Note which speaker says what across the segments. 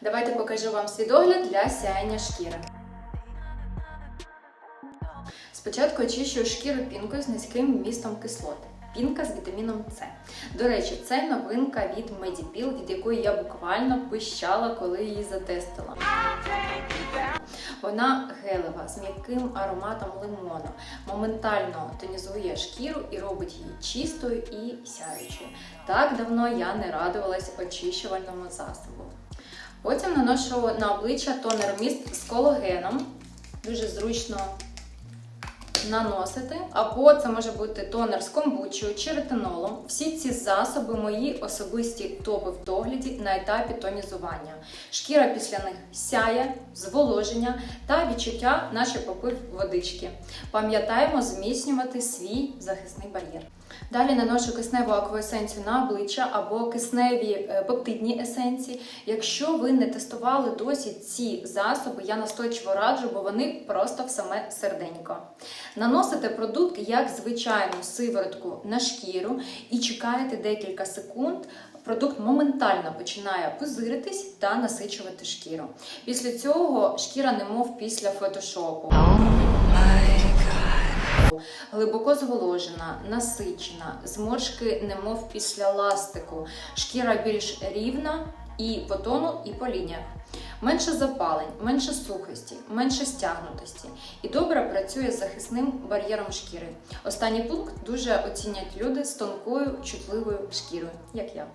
Speaker 1: Давайте покажу вам свідогляд для сяєння шкіри. Спочатку очищую шкіру пінкою з низьким вмістом кислоти. Пінка з вітаміном С. До речі, це новинка від Medipil, від якої я буквально пищала, коли її затестила. Вона гелева з м'яким ароматом лимону, моментально тонізує шкіру і робить її чистою і сяючою. Так давно я не радувалась очищувальному засобу. Потім наношу на обличчя тонер-міст з колагеном. Дуже зручно наносити. Або це може бути тонер з комбучою чи ретинолом. Всі ці засоби мої особисті топи в догляді на етапі тонізування. Шкіра після них сяє, зволоження та відчуття, наче попив водички. Пам'ятаємо зміцнювати свій захисний бар'єр. Далі наношу кисневу акваесенцію на обличчя або кисневі е, пептидні есенції. Якщо ви не тестували досі ці засоби, я настойчиво раджу, бо вони просто в саме серденько. Наносите продукт як звичайну сиворотку на шкіру і чекаєте декілька секунд. Продукт моментально починає пузиритись та насичувати шкіру. Після цього шкіра немов після фотошопу. Глибоко зволожена, насичена, зморшки немов після ластику, шкіра більш рівна і по тону, і по лініях. Менше запалень, менше сухості, менше стягнутості і добре працює з захисним бар'єром шкіри. Останній пункт дуже оцінять люди з тонкою чутливою шкірою, як я.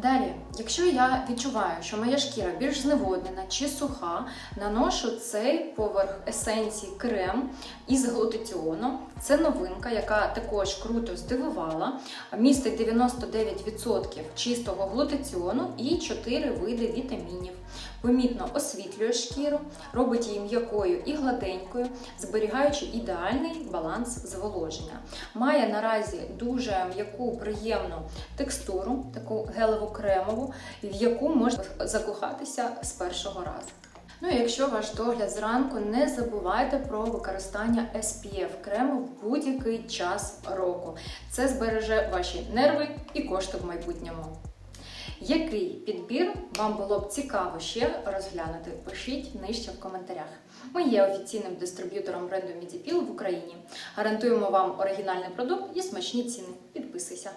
Speaker 1: Далі, якщо я відчуваю, що моя шкіра більш зневоднена чи суха, наношу цей поверх есенції крем із глутатіоном. Це новинка, яка також круто здивувала. Містить 99% чистого глутатіону і 4 види вітамінів. Помітно освітлює шкіру, робить її м'якою і гладенькою, зберігаючи ідеальний баланс зволоження. Має наразі дуже м'яку, приємну текстуру, таку гелево-кремову, в яку можна закохатися з першого разу. Ну і якщо ваш догляд зранку, не забувайте про використання SPF крему в будь-який час року. Це збереже ваші нерви і кошти в майбутньому. Який підбір вам було б цікаво ще розглянути? Пишіть нижче в коментарях. Ми є офіційним дистриб'ютором бренду Мідіпіл в Україні. Гарантуємо вам оригінальний продукт і смачні ціни. Підписуйся!